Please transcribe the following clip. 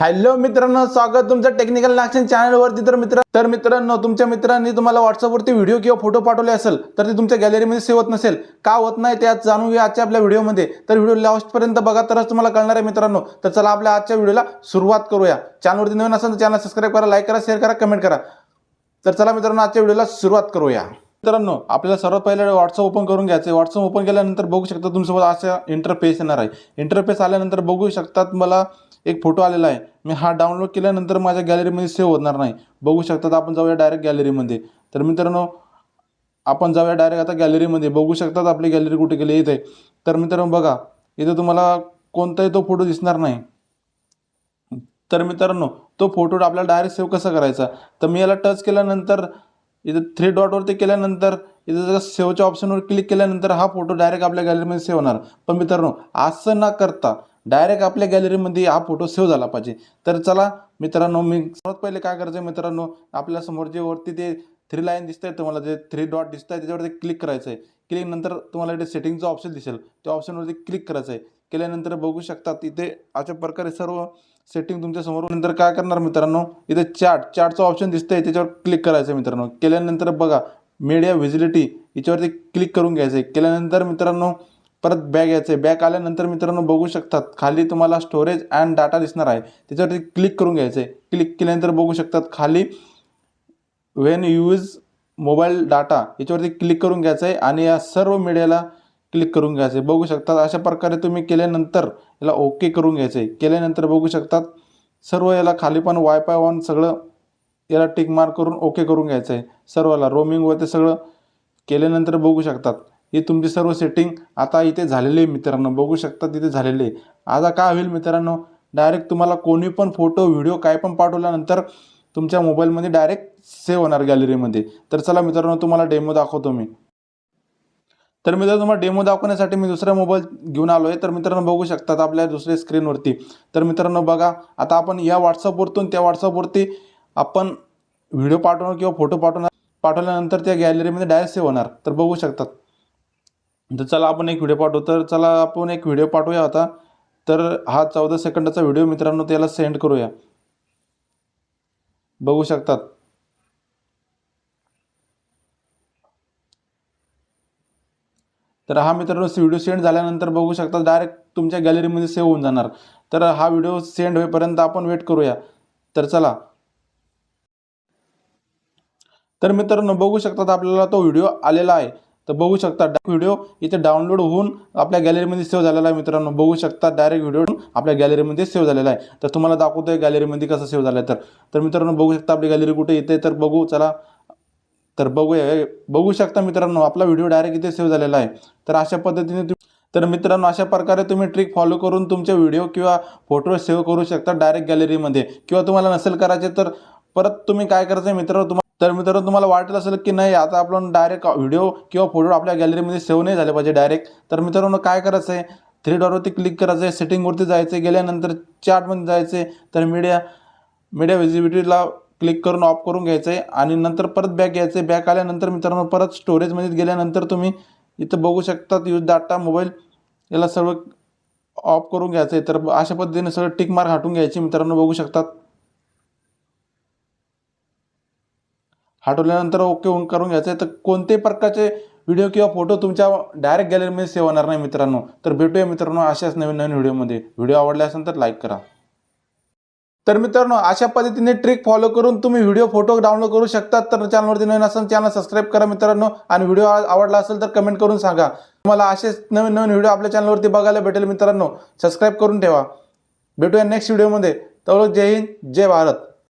Hello मित्रांनो स्वागत तुमचं टेक्निकल नाक्शन चॅनलवरती तर मित्र तर मित्रांनो तुमच्या मित्रांनी तुम्हाला व्हॉट्सअपवरती व्हिडिओ किंवा फोटो पाठवले असेल तर ते तुमच्या गॅलरीमध्ये सेव्ह होत नसेल. का होत नाही ते आज जाणून घ्या आजच्या आपल्या व्हिडिओमध्ये तर व्हिडिओ लास्टपर्यंत बघा तरच तुम्हाला कळणार आहे मित्रांनो. तर चला आपल्या आजच्या व्हिडिओला सुरुवात करूया. चॅनलवरती नवीन असेल तर चॅनल सबस्क्राईब करा लाईक करा शेअर करा कमेंट करा. तर चला मित्रांनो आजच्या व्हिडिओला सुरुवात करूया. मित्रांनो आपल्याला सर्वात पहिले व्हॉट्सअप ओपन करून घ्यायचं व्हॉट्सअप ओपन केल्यानंतर बघू शकता तुमच्यासोबत असं इंटरफेस येणार आहे. इंटरफेस आल्यानंतर बघू शकतात मला एक फोटो आलेला आहे. मी हा डाउनलोड केल्यानंतर माझ्या गॅलरीमध्ये सेव्ह होणार नाही. बघू शकतात आपण जाऊया डायरेक्ट गॅलरीमध्ये तर मित्रांनो आपण जाऊया डायरेक्ट आता गॅलरीमध्ये बघू शकतात आपली गॅलरी कुठे गेली इथे. तर मित्रांनो बघा इथे तुम्हाला कोणताही तो फोटो दिसणार नाही. तर मित्रांनो तो फोटो आपल्याला डायरेक्ट सेव्ह कसा करायचा? तर मी याला टच केल्यानंतर इथं थ्री डॉटवरती केल्यानंतर इथं जर सेवच्या ऑप्शनवर क्लिक केल्यानंतर हा फोटो डायरेक्ट आपल्या गॅलरीमध्ये सेव्ह होणार. पण मित्रांनो असं न करता डायरेक्ट आपल्या गॅलरीमध्ये हा फोटो सेव्ह झाला पाहिजे. तर चला मित्रांनो मी सर्वात पहिले काय करायचं आहे मित्रांनो आपल्यासमोर जे वरती ते थ्री लाईन दिसत आहे तुम्हाला जे थ्री डॉट दिसत आहे त्याच्यावरती क्लिक करायचं आहे क्लिक नंतर तुम्हाला इथे सेटिंगचं ऑप्शन दिसेल. त्या ऑप्शनवरती क्लिक करायचं आहे केल्यानंतर बघू शकतात इथे अशा प्रकारे सर्व सेटिंग तुमच्यासमोर. नंतर काय करणार मित्रांनो इथे चार्ट चार्टचं ऑप्शन दिसतं आहे त्याच्यावर क्लिक करायचं आहे मित्रांनो. केल्यानंतर बघा मीडिया व्हिजिलिटी याच्यावरती क्लिक करून घ्यायचं आहे केल्यानंतर मित्रांनो परत बॅग यायचं आहे बॅग आल्यानंतर मित्रांनो बघू शकतात. खाली तुम्हाला स्टोरेज अँड डाटा दिसणार आहे. त्याच्यावरती क्लिक करून घ्यायचं आहे क्लिक केल्यानंतर बघू शकतात खाली वेन यूज मोबाईल डाटा याच्यावरती क्लिक करून घ्यायचं आहे आणि या सर्व मीडियाला क्लिक करून घ्यायचं आहे बघू शकतात अशा प्रकारे तुम्ही केल्यानंतर याला ओके करून घ्यायचं आहे केल्यानंतर बघू शकतात सर्व याला खाली पण वायफाय ऑन सगळं याला टिक मार्क करून ओके करून घ्यायचं आहे सर्वाला रोमिंग व ते सगळं केल्यानंतर बघू शकतात. ही तुमची सर्व सेटिंग आता इथे झालेली आहे मित्रांनो. बघू शकता तिथे झालेली आहे. आता काय होईल मित्रांनो? डायरेक्ट तुम्हाला कोणी पण फोटो व्हिडिओ काय पण पाठवल्यानंतर तुमच्या मोबाईलमध्ये डायरेक्ट सेव्ह होणार गॅलरीमध्ये तर चला मित्रांनो तुम्हाला डेमो दाखवतो मी. तर मित्रांनो तुम्हाला डेमो दाखवण्यासाठी मी दुसरा मोबाईल घेऊन आलो आहे तर मित्रांनो बघू शकतात आपल्या दुसऱ्या स्क्रीनवरती तर मित्रांनो बघा आता आपण या व्हॉट्सअपवरतून त्या व्हॉट्सअपवरती आपण व्हिडिओ पाठवणार किंवा फोटो पाठवणार पाठवल्यानंतर त्या गॅलरीमध्ये डायरेक्ट सेव्ह होणार. तर बघू शकतात. तर चला आपण एक व्हिडिओ पाठवू. तर चला आपण एक व्हिडिओ पाठवूया आता. तर हा चौदा सेकंदाचा व्हिडिओ मित्रांनो त्याला सेंड करूया. बघू शकतात. तर हा मित्रांनो व्हिडिओ सेंड झाल्यानंतर बघू शकता डायरेक्ट तुमच्या गॅलरीमध्ये सेव्ह होऊन जाणार. तर हा व्हिडिओ सेंड होईपर्यंत आपण वेट करूया. तर चला. तर मित्रांनो बघू शकतात आपल्याला तो व्हिडिओ आलेला आहे. तर बघू शकता व्हिडिओ इथे डाउनलोड होऊन आपल्या गॅलरीमध्ये सेव्ह झालेला आहे मित्रांनो. बघू शकता डायरेक्ट व्हिडिओ आपल्या गॅलरीमध्ये सेव्ह झालेला आहे. तर तुम्हाला दाखवतोय गॅलरीमध्ये कसं सेव्ह झालं आहे तर तर मित्रांनो बघू शकता आपली गॅलरी कुठे येते तर बघू चला. तर बघूया बघू शकता मित्रांनो आपला व्हिडिओ डायरेक्ट इथे सेव्ह झालेला आहे. तर अशा पद्धतीने तर मित्रांनो अशा प्रकारे तुम्ही ट्रिक फॉलो करून तुमचे व्हिडिओ किंवा फोटो सेव्ह करू शकता डायरेक्ट गॅलरीमध्ये किंवा तुम्हाला नसेल करायचे तर परत तुम्ही काय करायचं आहे मित्रांनो तुम्हाला तर मित्रांनो तुम्हाला वाटत असेल की नाही आता आपण डायरेक्ट व्हिडिओ किंवा फोटो आपल्या गॅलरीमध्ये सेव्ह नाही झाले पाहिजे डायरेक्ट तर मित्रांनो काय करायचं आहे थ्री डॉटवरती क्लिक करायचं आहे सेटिंगवरती जायचं आहे गेल्यानंतर चार्टमध्ये जायचं आहे तर मीडिया मीडिया व्हिजिबिलिटीला क्लिक करून ऑफ करून घ्यायचं आहे आणि नंतर परत बॅक घ्यायचं आहे बॅक आल्यानंतर मित्रांनो परत स्टोरेजमध्ये गेल्यानंतर तुम्ही इथं बघू शकतात यूज डाटा मोबाईल याला सर्व ऑफ करून घ्यायचं आहे तर अशा पद्धतीने सगळं टिक मार्क हटून घ्यायची मित्रांनो बघू शकतात. हटवल्यानंतर ओके करून घ्यायचं आहे तर कोणत्याही प्रकारचे व्हिडिओ किंवा फोटो तुमच्या डायरेक्ट गॅलरीमध्ये सेव्ह होणार नाही मित्रांनो? तर भेटूया मित्रांनो अशाच नवीन नवीन व्हिडिओमध्ये व्हिडिओ आवडला असेल तर लाईक करा. तर मित्रांनो अशा पद्धतीने ट्रिक फॉलो करून तुम्ही व्हिडिओ फोटो डाउनलोड करू शकतात तर चॅनलवरती नवीन असेल चॅनल सबस्क्राईब करा मित्रांनो. आणि व्हिडिओ आवडला असेल तर कमेंट करून सांगा. तुम्हाला असेच नवीन नवीन व्हिडिओ आपल्या चॅनलवरती बघायला भेटेल मित्रांनो. सबस्क्राईब करून ठेवा. भेटूया नेक्स्ट व्हिडिओमध्ये तर जय हिंद जय भारत.